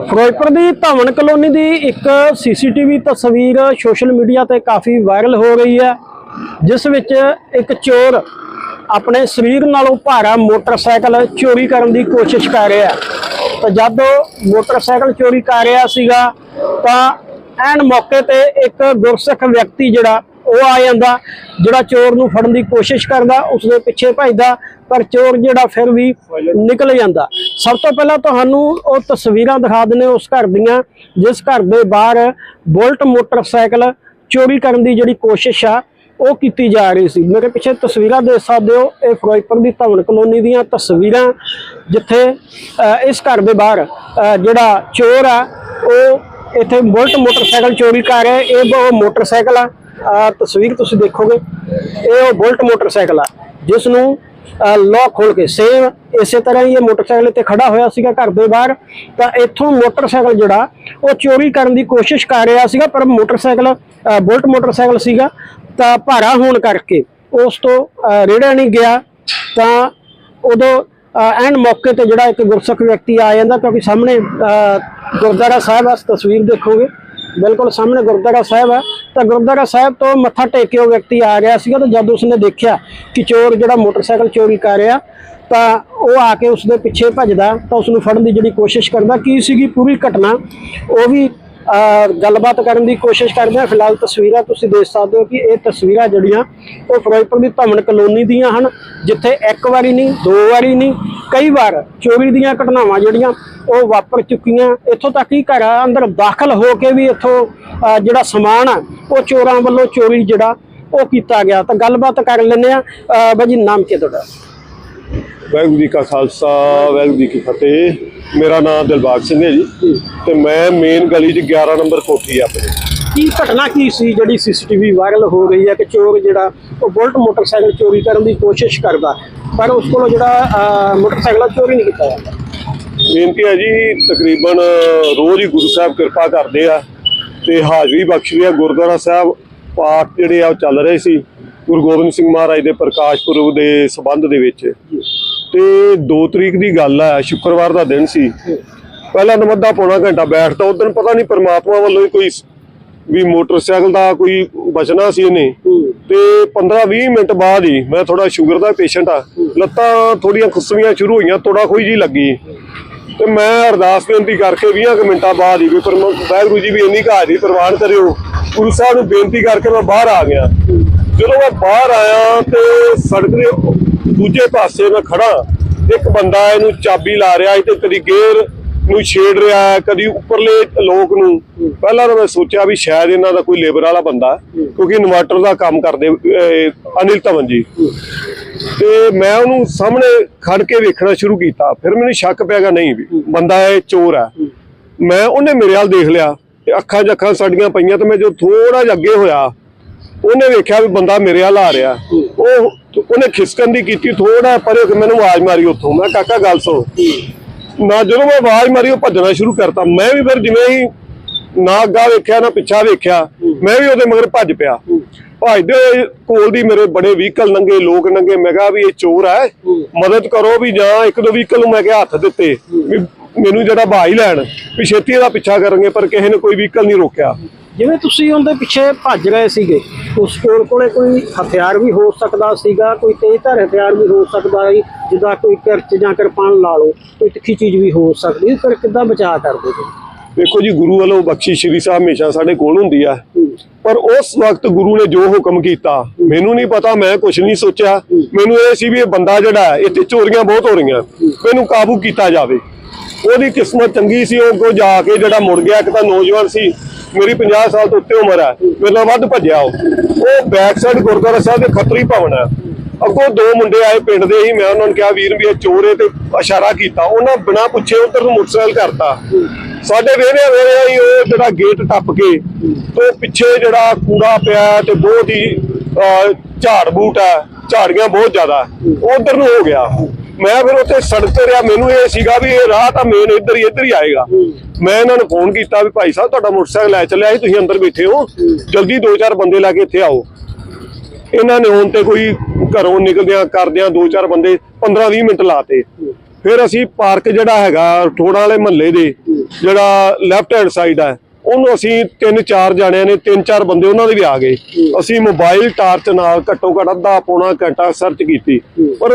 ਫਿਰੋਜ਼ਪੁਰ ਦੀ ਧਵਨ ਕਲੋਨੀ ਦੀ ਇੱਕ ਸੀਸੀਟੀਵੀ ਤਸਵੀਰ ਸੋਸ਼ਲ ਮੀਡੀਆ ਤੇ ਕਾਫੀ ਵਾਇਰਲ ਹੋ ਰਹੀ ਹੈ, ਜਿਸ ਵਿੱਚ ਇੱਕ ਚੋਰ ਆਪਣੇ ਸਰੀਰ ਨਾਲੋਂ ਭਾਰਾ ਮੋਟਰਸਾਈਕਲ ਚੋਰੀ ਕਰਨ ਦੀ ਕੋਸ਼ਿਸ਼ ਕਰ ਰਿਹਾ ਹੈ। ਤਾਂ ਜਦ ਮੋਟਰਸਾਈਕਲ ਚੋਰੀ ਕਰ ਰਿਹਾ ਸੀਗਾ, ਤਾਂ ਐਨ ਮੌਕੇ ਤੇ ਇੱਕ ਗੁਰਸਿੱਖ ਵਿਅਕਤੀ ਜਿਹੜਾ, ਉਹ ਆ ਜਾਂਦਾ, ਜਿਹੜਾ ਚੋਰ ਨੂੰ ਫੜਨ ਦੀ ਕੋਸ਼ਿਸ਼ ਕਰਦਾ ਉਸ ਦੇ ਪਿੱਛੇ ਭੱਜਦਾ ਪਰ ਚੋਰ ਜਿਹੜਾ ਫਿਰ ਵੀ ਨਿਕਲ ਜਾਂਦਾ। ਸਭ ਤੋਂ ਪਹਿਲਾਂ ਤੁਹਾਨੂੰ ਉਹ ਤਸਵੀਰਾਂ ਦਿਖਾ ਦਿੰਨੇ ਉਸ ਘਰ ਦੀਆਂ, ਜਿਸ ਘਰ ਦੇ ਬਾਹਰ ਬੁਲਟ ਮੋਟਰਸਾਈਕਲ ਚੋਰੀ ਕਰਨ ਦੀ ਜਿਹੜੀ ਕੋਸ਼ਿਸ਼ ਆ, ਉਹ ਕੀਤੀ ਜਾ ਰਹੀ ਸੀ। ਮੇਰੇ ਪਿੱਛੇ ਤਸਵੀਰਾਂ ਦੇਖ ਸਕਦੇ ਹੋ, ਇਹ ਫਿਰੋਜ਼ਪੁਰ ਦੀ ਧਵਨ ਕਲੋਨੀ ਦੀਆਂ ਤਸਵੀਰਾਂ, ਜਿੱਥੇ ਇਸ ਘਰ ਦੇ ਬਾਹਰ ਜਿਹੜਾ ਚੋਰ ਆ, ਉਹ ਇੱਥੇ ਬੁਲਟ ਮੋਟਰਸਾਈਕਲ ਚੋਰੀ ਕਰ ਰਿਹਾ ਇਹ ਉਹ ਮੋਟਰਸਾਈਕਲ ਆ। ਤਸਵੀਰ ਤੁਸੀਂ ਦੇਖੋਗੇ। ਇਹ ਉਹ ਬੁਲਟ ਮੋਟਰਸਾਈਕਲ ਆ, ਜਿਸ ਨੂੰ ਲੋਕ ਖੋਲ ਕੇ। ਸੇਮ ਇਸੇ ਤਰ੍ਹਾਂ ਹੀ ਇਹ ਮੋਟਰਸਾਈਕਲ ਇੱਥੇ ਖੜਾ ਹੋਇਆ ਸੀਗਾ ਘਰ ਦੇ ਬਾਹਰ। ਤਾਂ ਇੱਥੋਂ ਮੋਟਰਸਾਈਕਲ ਜਿਹੜਾ ਉਹ ਚੋਰੀ ਕਰਨ ਦੀ ਕੋਸ਼ਿਸ਼ ਕਰ ਰਿਹਾ ਸੀਗਾ ਪਰ ਮੋਟਰਸਾਈਕਲ ਬੁਲਟ ਮੋਟਰਸਾਈਕਲ ਸੀਗਾ। ਤਾਂ ਭਾਰਾ ਹੋਣ ਕਰਕੇ ਉਸ ਤੋਂ ਰੇੜਾ ਨਹੀਂ ਗਿਆ। ਤਾਂ ਉਦੋਂ ਅ, ਐਨ ਮੌਕੇ ਤੇ ਜਿਹੜਾ ਇੱਕ ਗੁਰਸਿੱਖ ਵਿਅਕਤੀ ਆ ਜਾਂਦਾ ਕਿਉਂਕਿ ਸਾਹਮਣੇ ਅ, ਗੁਰਦੁਆਰਾ ਸਾਹਿਬ ਆ ਤਸਵੀਰ ਦੇਖੋਗੇ। ਬਿਲਕੁਲ ਸਾਹਮਣੇ ਗੁਰਦੁਆਰਾ ਸਾਹਿਬ ਆ ਤਾਂ ਗੁਰਦੁਆਰਾ ਸਾਹਿਬ ਤੋਂ ਮੱਥਾ ਟੇਕ ਕੇ ਉਹ ਵਿਅਕਤੀ ਆ ਗਿਆ ਸੀਗਾ ਤਾਂ ਜਦ ਉਸਨੇ ਦੇਖਿਆ ਕਿ ਚੋਰ ਜਿਹੜਾ ਮੋਟਰਸਾਈਕਲ ਚੋਰੀ ਕਰ ਰਿਹਾ, ਤਾਂ ਉਹ ਆ ਕੇ ਉਸਦੇ ਪਿੱਛੇ ਭੱਜਦਾ, ਤਾਂ ਉਸ ਨੂੰ ਫੜਨ ਦੀ ਜਿਹੜੀ ਕੋਸ਼ਿਸ਼ ਕਰਦਾ। ਕੀ ਸੀਗੀ ਪੂਰੀ ਘਟਨਾ? ਉਹ ਵੀ ਗੱਲਬਾਤ ਕਰਨ ਦੀ ਕੋਸ਼ਿਸ਼ ਕਰਦੇ ਹਾਂ। ਫਿਲਹਾਲ ਤਸਵੀਰਾਂ ਤੁਸੀਂ ਦੇਖ ਸਕਦੇ ਹੋ ਕਿ ਇਹ ਤਸਵੀਰਾਂ ਜਿਹੜੀਆਂ, ਉਹ ਫਿਰੋਜ਼ਪੁਰ ਦੀ ਧਮਨ ਕਲੋਨੀ ਦੀਆਂ ਹਨ, ਜਿੱਥੇ ਇੱਕ ਵਾਰੀ ਨਹੀਂ, ਦੋ ਵਾਰੀ ਨਹੀਂ, ਕਈ ਵਾਰ ਚੋਰੀ ਦੀਆਂ ਘਟਨਾਵਾਂ ਜਿਹੜੀਆਂ, ਉਹ ਵਾਪਰ ਚੁੱਕੀਆਂ। ਇੱਥੋਂ ਤੱਕ ਕਿ ਘਰਾਂ ਅੰਦਰ ਦਾਖਲ ਹੋ ਕੇ ਵੀ ਇੱਥੋਂ ਜਿਹੜਾ ਸਮਾਨ ਆ, ਉਹ ਚੋਰਾਂ ਵੱਲੋਂ ਚੋਰੀ ਜਿਹੜਾ, ਉਹ ਕੀਤਾ ਗਿਆ। ਤਾਂ ਗੱਲਬਾਤ ਕਰ ਲੈਂਦੇ ਆ ਬਾਜੀ ਨਾਮ ਕੀ ਤੁਹਾਡਾ? ਵਾਹਿਗੁਰੂ ਜੀ ਕਾ ਖਾਲਸਾ ਵਾਹਿਗੁਰੂ ਜੀ ਕੀ ਫਤਿਹ। ਮੇਰਾ ਨਾਮ ਦਿਲਬਾਗ ਸਿੰਘ ਹੈ ਜੀ ਤੇ ਮੈਂ ਮੇਨ ਗਲੀ 'ਚ 11 ਨੰਬਰ ਕੋਠੀ ਆ ਆਪਣੀ। ਕੀ ਘਟਨਾ ਕੀ ਸੀ ਜਿਹੜੀ ਸੀਸੀਟੀਵੀ ਵਾਇਰਲ ਹੋ ਰਹੀ ਹੈ ਕਿ ਚੋਰ ਜਿਹੜਾ ਉਹ ਬੁਲਟ ਮੋਟਰਸਾਈਕਲ ਚੋਰੀ ਕਰਨ ਦੀ ਕੋਸ਼ਿਸ਼ ਕਰਦਾ? ਪਰ ਉਸ ਕੋਲੋਂ ਜਿਹੜਾ ਮੋਟਰਸਾਈਕਲ ਚੋਰੀ ਨਹੀਂ ਕੀਤਾ ਜਾਂਦਾ। ਬੇਨਤੀ ਹੈ ਜੀ ਤਕਰੀਬਨ ਰੋਜ਼ ਹੀ ਗੁਰੂ ਸਾਹਿਬ ਕਿਰਪਾ ਕਰਦੇ ਆ ਤੇ ਹਾਜ਼ਰੀ ਬਖਸ਼ਦੇ ਆ ਗੁਰਦੁਆਰਾ ਸਾਹਿਬ ਪਾਠ ਜਿਹੜੇ ਆ ਉਹ ਚੱਲ ਰਹੇ ਸੀ ਗੁਰੂ ਗੋਬਿੰਦ ਸਿੰਘ ਮਹਾਰਾਜ ਦੇ ਪ੍ਰਕਾਸ਼ ਪੁਰਬ ਦੇ ਸਬੰਧ ਦੇ ਵਿੱਚ। ਤੇ 2 ਤਰੀਕ ਦੀ ਗੱਲ ਆ, ਸ਼ੁੱਕਰਵਾਰ ਦਾ ਦਿਨ ਸੀ। ਪਹਿਲਾਂ ਨਮੱਦਾ ਪੌਣਾ ਘੰਟਾ ਬੈਠਦਾ ਉਦੋਂ ਪਤਾ ਨਹੀਂ ਪਰਮਾਤਮਾ ਵੱਲੋਂ ਹੀ ਕੋਈ ਵੀ ਮੋਟਰਸਾਈਕਲ ਦਾ ਕੋਈ ਬਚਣਾ ਸੀ ਇਹਨੇ। ਤੇ 15-20 ਮਿੰਟ ਬਾਅਦ ਹੀ ਮੈਂ ਥੋੜਾ ਸ਼ੂਗਰ ਦਾ ਪੇਸ਼ੈਂਟ ਆ, ਲੱਤਾਂ ਥੋੜੀਆਂ ਖੁਸਵੀਆਂ ਸ਼ੁਰੂ ਹੋਈਆਂ, ਤੋੜਾ ਖੋਈ ਜੀ ਲੱਗੀ। ਤੇ ਮੈਂ ਅਰਦਾਸ ਬੇਨਤੀ ਕਰਕੇ 20 ਕੁ ਮਿੰਟਾਂ ਬਾਅਦ ਹੀ ਵੀ ਪਰਮ, ਵਾਹਿਗੁਰੂ ਜੀ ਵੀ ਇੰਨੀ ਕੁ ਦੀ ਪ੍ਰਵਾਨ ਕਰਿਓ। ਗੁਰੂ ਸਾਹਿਬ ਨੂੰ ਬੇਨਤੀ ਕਰਕੇ ਮੈਂ ਬਾਹਰ ਆ ਗਿਆ। ਜਦੋਂ ਮੈਂ ਬਾਹਰ ਆਇਆ ਤੇ ਸੜਕ ਦੇ ਦੂਜੇ ਪਾਸੇ ਮੈਂ ਖੜਾ ਇੱਕ ਬੰਦਾ ਇਹਨੂੰ ਚਾਬੀ ਲਾ ਰਿਹਾ ਤੇ ਕਦੀ ਗੇਅਰ ਨੂੰ ਛੇੜ ਰਿਹਾ ਹੈ, ਕਦੀ ਉੱਪਰਲੇ ਲੋਕ ਨੂੰ। ਪਹਿਲਾਂ ਤਾਂ ਮੈਂ ਸੋਚਿਆ ਵੀ ਸ਼ਾਇਦ ਇਹਨਾਂ ਦਾ ਕੋਈ ਲੇਬਰ ਵਾਲਾ ਬੰਦਾ ਕਿਉਂਕਿ ਇਨਵਰਟਰ ਦਾ ਕੰਮ ਕਰਦੇ ਅਨਿਲ ਧਵਨ ਜੀ। ਤੇ ਮੈਂ ਉਹਨੂੰ ਸਾਹਮਣੇ ਖੜ ਕੇ ਵੇਖਣਾ ਸ਼ੁਰੂ ਕੀਤਾ। ਫਿਰ ਮੈਨੂੰ ਸ਼ੱਕ ਪਿਆਗਾ ਨਹੀਂ ਵੀ ਬੰਦਾ ਇਹ ਚੋਰ ਹੈ। ਮੈਂ ਉਹਨੇ ਮੇਰੇ ਵੱਲ ਦੇਖ ਲਿਆ ਤੇ ਅੱਖਾਂ ਜੱਖਾਂ ਅੱਖਾਂ ਸਾਡੀਆਂ ਪਈਆਂ ਤੇ ਮੈਂ ਜੋ ਥੋੜਾ ਜਿਹਾ ਅੱਗੇ ਹੋਇਆ ਉਹਨੇ ਵੇਖਿਆ ਵੀ ਬੰਦਾ ਮੇਰੇ ਵੱਲ ਆ ਰਿਹਾ। ਉਹ ਉਹਨੇ ਖਿਸਕਣ ਦੀ ਕੀਤੀ ਥੋੜਾ ਪਰੇ ਮੈਨੂੰ ਆਵਾਜ਼ ਮਾਰੀ ਉੱਥੋਂ। ਮੈਂ ਕਾਕਾ, ਗੱਲ ਸੁਣ। ਨਾ ਜਦੋਂ ਮੈਂ ਆਵਾਜ਼ ਮਾਰੀ, ਉਹ ਭੱਜਣਾ ਸ਼ੁਰੂ ਕਰਤਾ। ਮੈਂ ਵੀ ਫਿਰ ਜਿਵੇਂ ਹੀ ਨਾ ਅੱਗਾ ਵੇਖਿਆ, ਨਾ ਪਿੱਛਾ ਵੇਖਿਆ, ਮੈਂ ਵੀ ਉਹਦੇ ਮਗਰ ਭੱਜ ਪਿਆ। ਭੱਜਦੇ ਹੋਏ ਕੋਲ ਦੀ ਮੇਰੇ ਬੜੇ ਵਹੀਕਲ ਨੰਗੇ, ਲੋਕ ਨੰਗੇ। ਮੈਂ ਕਿਹਾ ਵੀ ਇਹ ਚੋਰ ਹੈ। ਮਦਦ ਕਰੋ ਵੀ ਜਾਂ ਇੱਕ ਦੋ ਵਹੀਕਲ ਨੂੰ ਮੈਂ ਕਿਹਾ ਹੱਥ ਦਿੱਤੇ। ਵੀ ਮੈਨੂੰ ਜਿਹੜਾ ਭਾਈ ਲੈਣ ਵੀ ਛੇਤੀ ਇਹਦਾ ਪਿੱਛਾ ਕਰਾਂਗੇ ਪਰ ਕਿਸੇ ਨੇ ਕੋਈ ਵਹੀਕਲ ਨਹੀਂ ਰੋਕਿਆ। ਜਿਵੇਂ ਤੁਸੀਂ ਉਹਦੇ ਪਿੱਛੇ ਭੱਜ ਰਹੇ ਸੀਗੇ ਉਸ ਕੋਲ ਕੋਲੇ ਕੋਈ ਹਥਿਆਰ ਵੀ ਹੋ ਸਕਦਾ ਸੀਗਾ ਕੋਈ ਤੇਜ਼ਧਾਰ ਹਥਿਆਰ ਵੀ ਹੋ ਸਕਦਾ ਸੀ ਜਿੱਦਾਂ ਕੋਈ ਕਿਰਚ ਜਾਂ ਕਿਰਪਾਨ ਲਾ ਲਓ ਕੋਈ ਤਿੱਖੀ ਚੀਜ਼ ਵੀ ਹੋ ਸਕਦੀ ਫਿਰ ਕਿੱਦਾਂ ਬਚਾਅ ਕਰਦੇ ਸੀ? ਵੇਖੋ ਜੀ ਗੁਰੂ ਵੱਲੋਂ ਬਖਸ਼ਿਸ਼ ਸ਼੍ਰੀ ਸਾਹਿਬ ਹਮੇਸ਼ਾ ਸਾਡੇ ਕੋਲ ਹੁੰਦੀ ਆ। ਪਰ ਉਸ ਵਕਤ ਗੁਰੂ ਨੇ ਜੋ ਹੁਕਮ ਕੀਤਾ ਮੈਨੂੰ ਨਹੀਂ ਪਤਾ ਮੈਂ ਕੁਝ ਨਹੀਂ ਸੋਚਿਆ। ਮੈਨੂੰ ਇਹ ਸੀ ਵੀ ਇਹ ਬੰਦਾ ਜਿਹੜਾ ਇੱਥੇ ਚੋਰੀਆਂ ਬਹੁਤ ਹੋ ਰਹੀਆਂ। ਮੈਨੂੰ ਕਾਬੂ ਕੀਤਾ ਜਾਵੇ। ਉਹਦੀ ਕਿਸਮਤ ਚੰਗੀ ਸੀ, ਉਹ ਅੱਗੋਂ ਜਾ ਕੇ ਜਿਹੜਾ ਮੁੜ ਗਿਆ, ਇੱਕ ਤਾਂ ਨੌਜਵਾਨ ਸੀ, ਮੇਰੀ 50 ਸਾਲ ਤੋਂ ਉੱਤੇ ਉਮਰ ਹੈ, ਮੇਰੇ ਨਾਲ ਵੱਧ ਭੱਜਿਆ ਉਹ। ਉਹ ਬੈਕ ਸਾਈਡ ਗੁਰਦੁਆਰਾ ਸਾਹਿਬ ਦੇ ਖੱਤਰੀ ਭਵਨ ਹੈ। ਅੱਗੋਂ ਦੋ ਮੁੰਡੇ ਆਏ ਪਿੰਡ ਦੇ ਹੀ, ਮੈਂ ਉਹਨਾਂ ਨੂੰ ਕਿਹਾ, ਵੀਰ, ਵੀ ਇਹ ਚੋਰ ਹੈ ਤੇ ਇਸ਼ਾਰਾ ਕੀਤਾ। ਉਹਨਾਂ ਬਿਨਾਂ ਪੁੱਛੇ ਉਧਰ ਨੂੰ ਮੋਟਰਸਾਈਕਲ ਕਰਤਾ ਸਾਡੇ ਵੇਹਰੇ ਵੇਹਰੇ ਹੀ ਉਹ ਜਿਹੜਾ ਗੇਟ ਟੱਪ ਕੇ, ਤੇ ਪਿੱਛੇ ਜਿਹੜਾ ਕੂੜਾ ਪਿਆ ਤੇ ਬਹੁਤ ਹੀ ਝਾੜ ਬੂਟ ਹੈ, ਝਾੜੀਆਂ ਬਹੁਤ ਜ਼ਿਆਦਾ। ਉਧਰ ਨੂੰ ਹੋ ਗਿਆ। ਮੈਂ ਫਿਰ ਉੱਥੇ ਸੜਕ ਤੇ ਰਿਹਾ, ਮੈਨੂੰ ਇਹ ਸੀਗਾ ਵੀ ਇਹ ਰਾਹ ਤਾਂ ਮੇਨ ਇੱਧਰ ਹੀ ਇੱਧਰ ਹੀ ਆਏਗਾ। ਮੈਂ ਇਹਨਾਂ ਨੂੰ ਫੋਨ ਕੀਤਾ ਵੀ ਭਾਈ ਸਾਹਿਬ, ਤੁਹਾਡਾ ਮੋਟਰਸਾਈਕਲ ਲੈ ਚੱਲਿਆ ਸੀ, ਤੁਸੀਂ ਅੰਦਰ ਬੈਠੇ ਹੋ। ਜਲਦੀ ਦੋ ਚਾਰ ਬੰਦੇ ਲੈ ਕੇ ਇੱਥੇ ਆਓ। ਇਹਨਾਂ ਨੇ ਹੁਣ ਤੇ ਕੋਈ ਘਰੋਂ ਨਿਕਲਦਿਆਂ ਕਰਦਿਆਂ ਦੋ ਚਾਰ ਬੰਦੇ 15 20 ਮਿੰਟ ਲਾਤੇ। ਫਿਰ ਅਸੀਂ ਪਾਰਕ ਜਿਹੜਾ ਹੈਗਾ ਥੋੜਾ ਵਾਲੇ ਮਹੱਲੇ ਦੇ, ਜਿਹੜਾ ਲੈਫਟ ਹੈਂਡ ਸਾਈਡ ਹੈ ਉਹਨੂੰ ਅਸੀਂ ਤਿੰਨ ਚਾਰ ਜਾਣਿਆਂ ਨੇ ਤਿੰਨ ਚਾਰ ਬੰਦੇ ਉਹਨਾਂ ਦੇ ਵੀ ਆ ਗਏ। ਅਸੀਂ ਮੋਬਾਈਲ ਟਾਰਚ ਨਾਲ ਘੱਟੋ ਘੱਟ ਅੱਧਾ ਪੌਣਾ ਘੰਟਾ ਸਰਚ ਕੀਤੀ। ਪਰ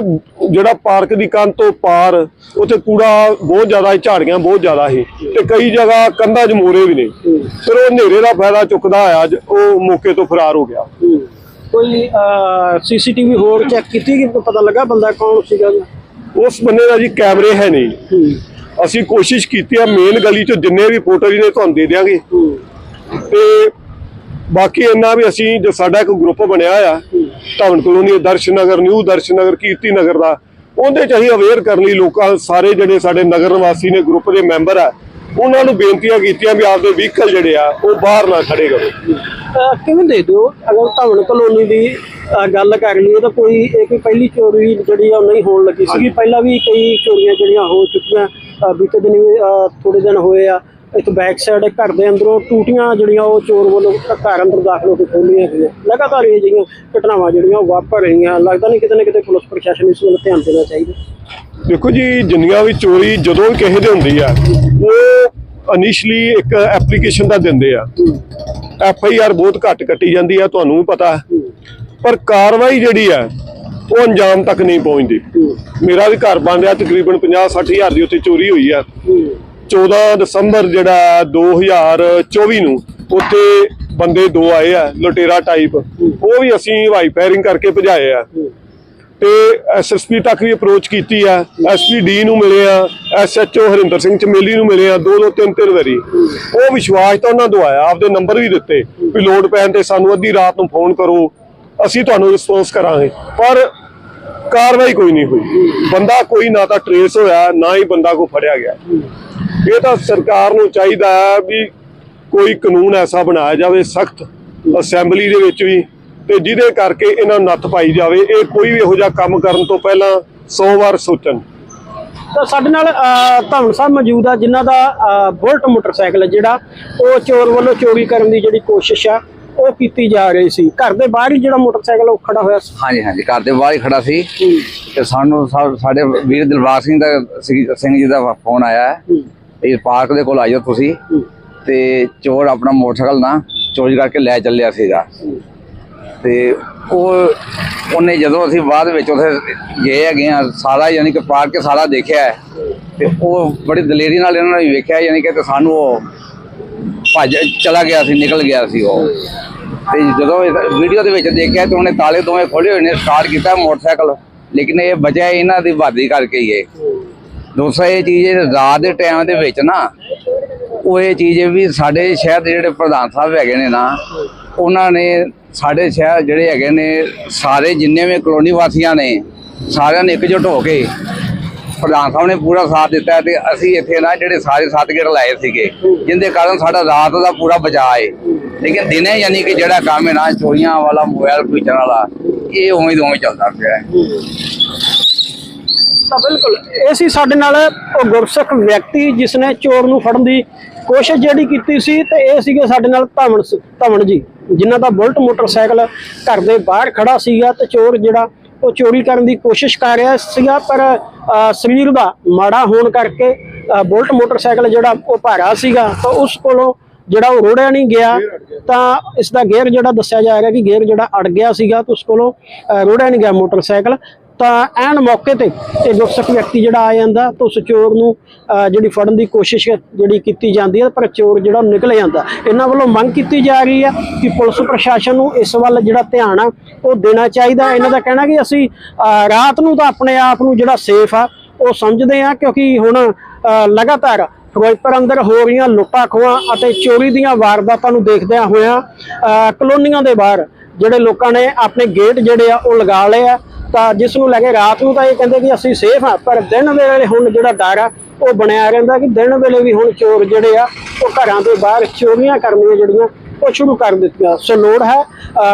ਜਿਹੜਾ ਪਾਰਕ ਦੀ ਕੰਧ ਤੋਂ ਪਾਰ ਉੱਥੇ ਕੂੜਾ ਬਹੁਤ ਜ਼ਿਆਦਾ ਸੀ ਝਾੜੀਆਂ ਬਹੁਤ ਜ਼ਿਆਦਾ ਸੀ ਤੇ ਕਈ ਜਗ੍ਹਾ ਕੰਧਾਂ 'ਚ ਮੋਰੇ ਵੀ ਨੇ। ਫਿਰ ਉਹ ਹਨੇਰੇ ਦਾ ਫਾਇਦਾ ਚੁੱਕਦਾ ਆਇਆ ਅੱਜ ਉਹ ਮੌਕੇ ਤੋਂ ਫਰਾਰ ਹੋ ਗਿਆ। ਕੋਈ ਸੀਸੀਟੀਵੀ ਹੋਰ ਚੈੱਕ ਕੀਤੀ ਕਿ ਪਤਾ ਲੱਗਾ ਬੰਦਾ ਕੌਣ ਸੀਗਾ? ਉਸ ਬੰਦੇ ਦਾ ਜੀ ਕੈਮਰੇ ਹੈ ਨਹੀਂ। ਅਸੀਂ ਕੋਸ਼ਿਸ਼ ਕੀਤੀ ਆ ਮੇਨ ਗਲੀ 'ਚ ਜਿੰਨੇ ਵੀ ਫੋਟੋ ਜੀ ਨੇ ਤੁਹਾਨੂੰ ਦੇ ਦਿਆਂਗੇ। ਤੇ ਬਾਕੀ ਇੰਨਾ ਵੀ ਅਸੀਂ ਜੋ ਸਾਡਾ ਇੱਕ ਗਰੁੱਪ ਬਣਿਆ ਆ ਧਵਨ ਕਲੋਨੀ ਦਰਸ਼ਨ ਨਗਰ ਨਿਊ ਦਰਸ਼ਨ ਨਗਰ ਕੀਰਤੀ ਨਗਰ ਦਾ ਉਹਦੇ ਚ ਅਸੀਂ ਅਵੇਅਰ ਕਰਨ ਲਈ ਲੋਕਾਂ ਸਾਰੇ ਜਿਹੜੇ ਸਾਡੇ ਨਗਰ ਨਿਵਾਸੀ ਨੇ ਗਰੁੱਪ ਦੇ ਮੈਂਬਰ ਆ ਉਹਨਾਂ ਨੂੰ ਬੇਨਤੀਆਂ ਕੀਤੀਆਂ ਵੀ ਆਪਦੇ ਵਹੀਕਲ ਜਿਹੜੇ ਆ ਉਹ ਬਾਹਰ ਨਾ ਖੜੇ ਕਰੋ। ਕਿਵੇਂ ਦੇ ਦਿਓ? ਅਗਰ ਧਵਨ ਕਲੋਨੀ ਦੀ ਗੱਲ ਕਰ ਲਈਏ ਤਾਂ ਕੋਈ ਇਹ ਕੋਈ ਪਹਿਲੀ ਚੋਰੀ ਜਿਹੜੀ ਆ ਨਹੀਂ ਹੋਣ ਲੱਗੀ ਸੀਗੀ। ਪਹਿਲਾਂ ਵੀ ਕਈ ਚੋਰੀਆਂ ਜਿਹੜੀਆਂ ਹੋ ਚੁੱਕੀਆਂ। ਬੀਤੇ ਦਿਨ ਵੀ ਥੋੜੇ ਦਿਨ ਹੋਏ ਆ ਇੱਕ ਬੈਕ ਸਾਈਡ ਘਰ ਦੇ ਅੰਦਰੋਂ ਟੂਟੀਆਂ ਜਿਹੜੀਆਂ ਉਹ ਚੋਰ ਵੱਲੋਂ ਘਰ ਅੰਦਰ ਦਾਖਲ ਹੋ ਕੇ ਖੋਲੀਆਂ ਗਈਆਂ। ਲਗਾਤਾਰ ਇਹ ਜਿਹੀਆਂ ਘਟਨਾਵਾਂ ਜਿਹੜੀਆਂ ਉਹ ਵਾਪਰ ਰਹੀਆਂ ਲੱਗਦਾ ਨਹੀਂ ਕਿਤੇ ਨਾ ਕਿਤੇ ਪੁਲਿਸ ਪ੍ਰਸ਼ਾਸਨ ਇਸ ਵੱਲ ਧਿਆਨ ਦੇਣਾ ਚਾਹੀਦਾ। ਦੇਖੋ ਜੀ ਜਿੰਨੀਆਂ ਵੀ ਚੋਰੀ ਜਦੋਂ ਵੀ ਕਿਸੇ ਦੇ ਹੁੰਦੀ ਆ ਉਹ ਇਨੀਸ਼ੀਅਲੀ ਇੱਕ ਐਪਲੀਕੇਸ਼ਨ ਦਾ ਦਿੰਦੇ ਆ। ਐਫ ਆਈ ਆਰ ਬਹੁਤ ਘੱਟ ਕੱਟੀ ਜਾਂਦੀ ਆ ਤੁਹਾਨੂੰ ਵੀ ਪਤਾ। ਪਰ ਕਾਰਵਾਈ ਜਿਹੜੀ ਆ ਉਹ ਅੰਜਾਮ ਤੱਕ ਨਹੀਂ ਪਹੁੰਚਦੀ। ਮੇਰਾ ਵੀ ਘਰ ਬੰਦ ਆ ਤਕਰੀਬਨ 50 60 ਹਜ਼ਾਰ ਦੀ ਉੱਥੇ ਚੋਰੀ ਹੋਈ ਆ। 14 ਦਸੰਬਰ ਜਿਹੜਾ 2024 ਨੂੰ ਉੱਥੇ ਬੰਦੇ ਦੋ ਆਏ ਆ, ਲੁਟੇਰਾ ਟਾਈਪ ਉਹ ਵੀ ਅਸੀਂ ਹਵਾਈ ਫਾਇਰਿੰਗ ਕਰਕੇ ਭਜਾਏ ਆ। ਤੇ ਐਸਐਸਪੀ ਤੱਕ ਵੀ ਅਪਰੋਚ ਕੀਤੀ ਆ। ਐਸਪੀ ਡੀ ਨੂੰ ਮਿਲੇ ਆ ਐਸਐਚਓ ਹਰਿੰਦਰ ਸਿੰਘ ਚਮੇਲੀ ਨੂੰ ਮਿਲੇ ਆ, ਦੋ ਦੋ ਤਿੰਨ ਤਿੰਨ ਵਾਰੀ। ਉਹ ਵਿਸ਼ਵਾਸ ਤਾਂ ਉਹਨਾਂ ਤੋਂ ਆਪਦੇ ਨੰਬਰ ਵੀ ਦਿੱਤੇ, ਵੀ ਲੋਡ ਪੈਣ ਤੇ ਸਾਨੂੰ ਅੱਧੀ ਰਾਤ ਨੂੰ ਫੋਨ ਕਰੋ। ਅਸੀਂ ਤੁਹਾਨੂੰ ਰਿਸਪੌਂਸ ਕਰਾਂਗੇ। ਪਰ ਕਾਰਵਾਈ ਕੋਈ ਨਹੀਂ ਹੋਈ। ਬੰਦਾ ਕੋਈ ਨਾ ਤਾਂ ਟਰੇਸ ਹੋਇਆ ਨਾ ਹੀ ਬੰਦਾ ਕੋ ਫੜਿਆ ਗਿਆ। ਇਹ ਤਾਂ ਸਰਕਾਰ ਨੂੰ ਚਾਹੀਦਾ ਹੈ ਵੀ ਕੋਈ ਕਾਨੂੰਨ ਐਸਾ ਬਣਾਇਆ ਜਾਵੇ ਸਖਤ ਅਸੈਂਬਲੀ ਦੇ ਵਿੱਚ ਵੀ ਤੇ ਜਿਹਦੇ ਕਰਕੇ ਇਹਨਾਂ ਨੱਥ ਪਾਈ ਜਾਵੇ। ਇਹ ਕੋਈ ਵੀ ਇਹੋ ਜਿਹਾ ਕੰਮ ਕਰਨ ਤੋਂ ਪਹਿਲਾਂ 100 ਵਾਰ ਸੋਚਣ। ਤਾਂ ਸਾਡੇ ਨਾਲ ਅਹ, ਸਾਹਿਬ ਮੌਜੂਦ ਆ ਜਿਨ੍ਹਾਂ ਦਾ ਬੁਲਟ ਮੋਟਰਸਾਈਕਲ ਜਿਹੜਾ ਉਹ ਚੋਰ ਵੱਲੋਂ ਚੋਰੀ ਕਰਨ ਦੀ ਜਿਹੜੀ ਕੋਸ਼ਿਸ਼ ਆ ਉਹ ਕੀਤੀ ਜਾ ਰਹੀ ਸੀ। ਘਰ ਦੇ ਬਾਹਰ ਹੀ ਜਿਹੜਾ ਮੋਟਰਸਾਈਕਲ ਉਹ ਖੜਾ ਹੋਇਆ ਸੀ। ਹਾਂਜੀ ਹਾਂਜੀ। ਘਰ ਦੇ ਬਾਹਰ ਹੀ ਖੜਾ ਸੀ। ਤੇ ਸਾਨੂੰ ਸਾ- ਸਾਡੇ ਵੀਰ ਦਿਲਬਾਗ ਸਿੰਘ ਦਾ ਸਿੰਘ ਸਿੰਘ ਜੀ ਦਾ ਫੋਨ ਆਇਆ। ਹੈ। ਇਹ ਪਾਰਕ ਦੇ ਕੋਲ ਆਇਓ ਤੁਸੀਂ। ਤੇ ਚੋਰ ਆਪਣਾ ਮੋਟਰਸਾਈਕਲ ਨਾ ਚੋਰੀ ਕਰਕੇ ਲੈ ਚੱਲਿਆ ਸੀਗਾ। ਤੇ ਉਹ ਉਹਨੇ ਜਦੋਂ ਅਸੀਂ ਬਾਅਦ ਵਿੱਚ ਉਥੇ ਗਏ ਹੈਗੇ ਆ ਸਾਰਾ ਯਾਨੀ ਕਿ ਪਾਰਕ ਕੇ ਸਾਰਾ ਦੇਖਿਆ ਹੈ। ਤੇ ਉਹ ਬੜੀ ਦਲੇਰੀ ਨਾਲ ਇਹਨਾਂ ਨੇ ਵੇਖਿਆ ਯਾਨੀ ਕਿ ਤੇ ਸਾਨੂੰ ਉਹ ਭੱਜ ਚਲਾ ਗਿਆ ਸੀ ਨਿਕਲ ਗਿਆ ਸੀ ਉਹ। ਤੇ ਜਦੋਂ ਵੀਡੀਓ ਦੇ ਵਿੱਚ ਦੇਖਿਆ ਤੇ ਉਹਨੇ ਤਾਲੇ ਦੋਵੇਂ ਖੋਲੇ ਹੋਏ ਨੇ ਸਟਾਰਟ ਕੀਤਾ ਮੋਟਰਸਾਈਕਲ। ਲੇਕਿਨ ਇਹ ਬਚਿਆ ਇਹਨਾਂ ਦੀ ਬਹਾਦਰੀ ਕਰਕੇ ਹੀ ਹੈ। ਦੂਸਰਾ ਇਹ ਚੀਜ਼ ਰਾਤ ਦੇ ਟਾਈਮ ਦੇ ਵਿੱਚ ਨਾ, ਉਹ ਇਹ ਚੀਜ਼ ਵੀ ਸਾਡੇ ਸ਼ਹਿਰ ਦੇ ਜਿਹੜੇ ਪ੍ਰਧਾਨ ਸਾਹਿਬ ਹੈਗੇ ਨੇ ਨਾ, ਉਹਨਾਂ ਨੇ ਸਾਡੇ ਸ਼ਹਿਰ ਜਿਹੜੇ ਹੈਗੇ ਨੇ, ਸਾਰੇ ਜਿੰਨੇ ਵੀ ਕਲੋਨੀ ਵਾਸੀਆਂ ਨੇ, ਸਾਰਿਆਂ ਨੇ ਇਕਜੁੱਟ ਹੋ ਕੇ ਪ੍ਰਧਾਨ ਸਾਹਿਬ ਨੇ ਪੂਰਾ ਸਾਥ ਦਿੱਤਾ ਤੇ ਅਸੀਂ ਇੱਥੇ ਨਾ ਜਿਹੜੇ ਸਾਰੇ ਸੱਤ ਲਾਏ ਸੀਗੇ, ਜਿੰਦੇ ਕਾਰਨ ਸਾਡਾ ਰਾਤ ਦਾ ਪੂਰਾ ਬਚਾਅ ਹੈ ਲੇਕਿਨ ਦਿਨੇ ਯਾਨੀ ਕਿ ਜਿਹੜਾ ਕੰਮ ਹੈ ਨਾ, ਚੋਰੀਆਂ ਵਾਲਾ ਮੋਬਾਈਲ ਖਰੀਦਣ ਵਾਲਾ, ਇਹ ਉਵੇਂ ਦੀ ਚੱਲਦਾ ਪਿਆ ਤਾਂ ਬਿਲਕੁਲ, ਇਹ ਸੀ ਸਾਡੇ ਨਾਲ ਉਹ ਗੁਰਸਿੱਖ ਵਿਅਕਤੀ ਜਿਸ ਨੇ ਚੋਰ ਨੂੰ ਫੜਨ ਦੀ ਕੋਸ਼ਿਸ਼ ਜਿਹੜੀ ਕੀਤੀ ਸੀ ਤੇ ਇਹ ਸੀਗੇ ਸਾਡੇ ਨਾਲ ਧਵਨ ਧਵਨ ਜੀ, ਜਿਨ੍ਹਾਂ ਦਾ ਬੁਲਟ ਮੋਟਰਸਾਈਕਲ ਘਰ ਦੇ ਬਾਹਰ ਖੜਾ ਸੀਗਾ ਤੇ ਚੋਰ ਜਿਹੜਾ ਉਹ ਚੋਰੀ ਕਰਨ ਦੀ ਕੋਸ਼ਿਸ਼ ਕਰ ਰਿਹਾ ਸੀਗਾ ਪਰ ਸਰੀਰ ਦਾ ਮਾੜਾ ਹੋਣ ਕਰਕੇ ਬੁਲਟ ਮੋਟਰਸਾਈਕਲ ਜਿਹੜਾ ਉਹ ਭਾਰਾ ਸੀਗਾ ਤਾਂ ਉਸ ਕੋਲੋਂ ਜਿਹੜਾ ਉਹ ਰੋੜਿਆ ਨਹੀਂ ਗਿਆ ਤਾਂ ਇਸ ਦਾ ਗੇਅਰ ਜਿਹੜਾ ਦੱਸਿਆ ਜਾ ਰਿਹਾ ਕਿ ਗੇਅਰ ਜਿਹੜਾ ਅੜ ਗਿਆ ਸੀਗਾ ਤਾਂ ਉਸ ਕੋਲੋਂ ਰੋੜਿਆ ਨਹੀਂ ਗਿਆ ਮੋਟਰਸਾਈਕਲ ਤਾਂ ਐਨ ਮੌਕੇ ਤੇ ਇਹ ਗੁਰਸਿੱਖ ਵਿਅਕਤੀ ਜਿਹੜਾ ਆ ਜਾਂਦਾ, ਤਾਂ ਉਸ ਚੋਰ ਨੂੰ ਜਿਹੜੀ ਫੜਨ ਦੀ ਕੋਸ਼ਿਸ਼ ਜਿਹੜੀ ਕੀਤੀ ਜਾਂਦੀ ਹੈ ਪਰ ਚੋਰ ਜਿਹੜਾ ਉਹ ਨਿਕਲ ਜਾਂਦਾ। ਇਹਨਾਂ ਵੱਲੋਂ ਮੰਗ ਕੀਤੀ ਜਾ ਰਹੀ ਹੈ ਕਿ ਪੁਲਿਸ ਪ੍ਰਸ਼ਾਸਨ ਨੂੰ ਇਸ ਵੱਲ ਜਿਹੜਾ ਧਿਆਨ ਆ, ਉਹ ਦੇਣਾ ਚਾਹੀਦਾ। ਇਹਨਾਂ ਦਾ ਕਹਿਣਾ ਕਿ ਅਸੀਂ ਰਾਤ ਨੂੰ ਤਾਂ ਆਪਣੇ ਆਪ ਨੂੰ ਜਿਹੜਾ ਸੇਫ ਆ, ਉਹ ਸਮਝਦੇ ਆ, ਕਿਉਂਕਿ ਹੁਣ ਲਗਾਤਾਰ ਫਿਰੋਜ਼ਪੁਰ ਅੰਦਰ ਹੋ ਰਹੀਆਂ ਲੁੱਟਾਂ ਖੋਹਾਂ ਅਤੇ ਚੋਰੀ ਦੀਆਂ ਵਾਰਦਾਤਾਂ ਨੂੰ ਦੇਖਦਿਆਂ ਹੋਇਆਂ ਕਲੋਨੀਆਂ ਦੇ ਬਾਹਰ ਜਿਹੜੇ ਲੋਕਾਂ ਨੇ ਆਪਣੇ ਗੇਟ ਜਿਹੜੇ ਆ, ਉਹ ਲਗਾ ਲਏ ਆ। ਤਾਂ ਜਿਸ ਨੂੰ ਲੈ ਕੇ ਰਾਤ ਨੂੰ ਤਾਂ ਇਹ ਕਹਿੰਦੇ ਕਿ ਅਸੀਂ ਸੇਫ ਆ ਪਰ ਦਿਨ ਵੇਲੇ ਹੁਣ ਜਿਹੜਾ ਡਰ ਆ, ਉਹ ਬਣਿਆ ਰਹਿੰਦਾ ਕਿ ਦਿਨ ਵੇਲੇ ਵੀ ਹੁਣ ਚੋਰ ਜਿਹੜੇ ਆ, ਉਹ ਘਰਾਂ ਦੇ ਬਾਹਰ ਚੋਰੀਆਂ ਕਰਨੀਆਂ ਜਿਹੜੀਆਂ, ਉਹ ਸ਼ੁਰੂ ਕਰ ਦਿੱਤੀਆਂ। ਸੋ ਲੋੜ ਹੈ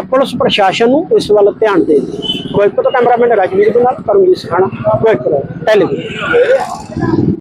ਪੁਲਿਸ ਪ੍ਰਸ਼ਾਸਨ ਨੂੰ ਇਸ ਵੱਲ ਧਿਆਨ ਦੇਣ ਦੀ। ਫਿਰੋਜ਼ਪੁਰ ਤੋਂ ਕੈਮਰਾਮੈਨ ਰਾਜਵੀਰ ਦੇ ਨਾਲ ਪਰਮਜੀਤ ਸਖਾਣਾ ਫਿਰੋਜ਼ਪੁਰ ਟੈਲੀਵਿਜ਼ਨ